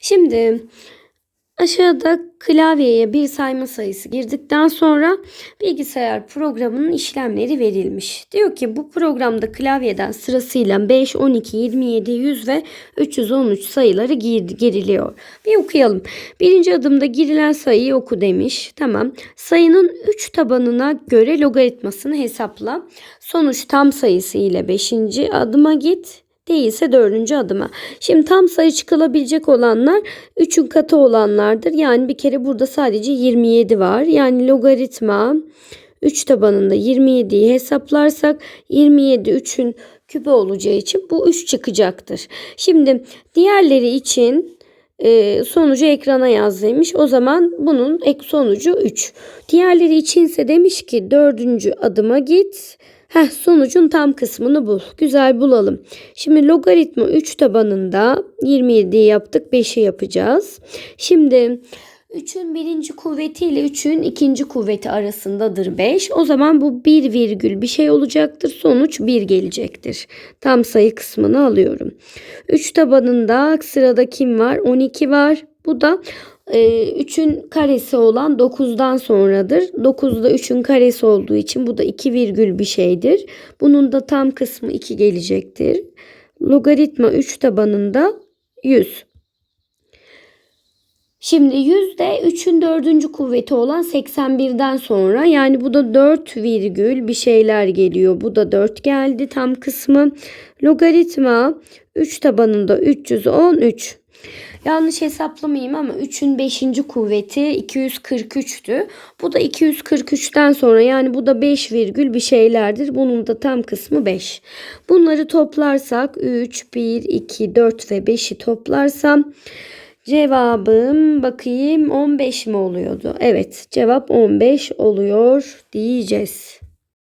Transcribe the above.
Şimdi aşağıda klavyeye bir sayma sayısı girdikten sonra bilgisayar programının işlemleri verilmiş. Diyor ki bu programda klavyeden sırasıyla 5, 12, 27, 100 ve 313 sayıları gir, giriliyor. Bir okuyalım. Birinci adımda girilen sayıyı oku demiş. Tamam. Sayının 3 tabanına göre logaritmasını hesapla. Sonuç tam sayısı ile 5. adıma git değilse dördüncü adıma. Şimdi tam sayı çıkılabilecek olanlar 3'ün katı olanlardır. Yani bir kere burada sadece 27 var. Yani logaritma 3 tabanında 27'yi hesaplarsak 27 3'ün küpü olacağı için bu 3 çıkacaktır. Şimdi diğerleri için e, sonucu ekrana yazdıymış. O zaman bunun ek sonucu 3. Diğerleri içinse demiş ki dördüncü adıma git. Heh, sonucun tam kısmını bul. Güzel bulalım. Şimdi logaritma 3 tabanında 27'yi yaptık. 5'i yapacağız. Şimdi 3'ün birinci kuvveti ile 3'ün ikinci kuvveti arasındadır 5. O zaman bu bir virgül bir şey olacaktır. Sonuç 1 gelecektir. Tam sayı kısmını alıyorum. 3 tabanında sırada kim var? 12 var. Bu da 3'ün karesi olan 9'dan sonradır. 9'da 3'ün karesi olduğu için bu da 2 virgül bir şeydir. Bunun da tam kısmı 2 gelecektir. Logaritma 3 tabanında 100. Şimdi 100 de 3'ün 4. kuvveti olan 81'den sonra yani bu da 4 virgül bir şeyler geliyor. Bu da 4 geldi tam kısmı. Logaritma 3 tabanında 313. Yanlış hesaplamayayım ama 3'ün 5. kuvveti 243'tü. Bu da 243'ten sonra yani bu da 5 virgül bir şeylerdir. Bunun da tam kısmı 5. Bunları toplarsak 3, 1, 2, 4 ve 5'i toplarsam cevabım bakayım 15 mi oluyordu? Evet cevap 15 oluyor diyeceğiz.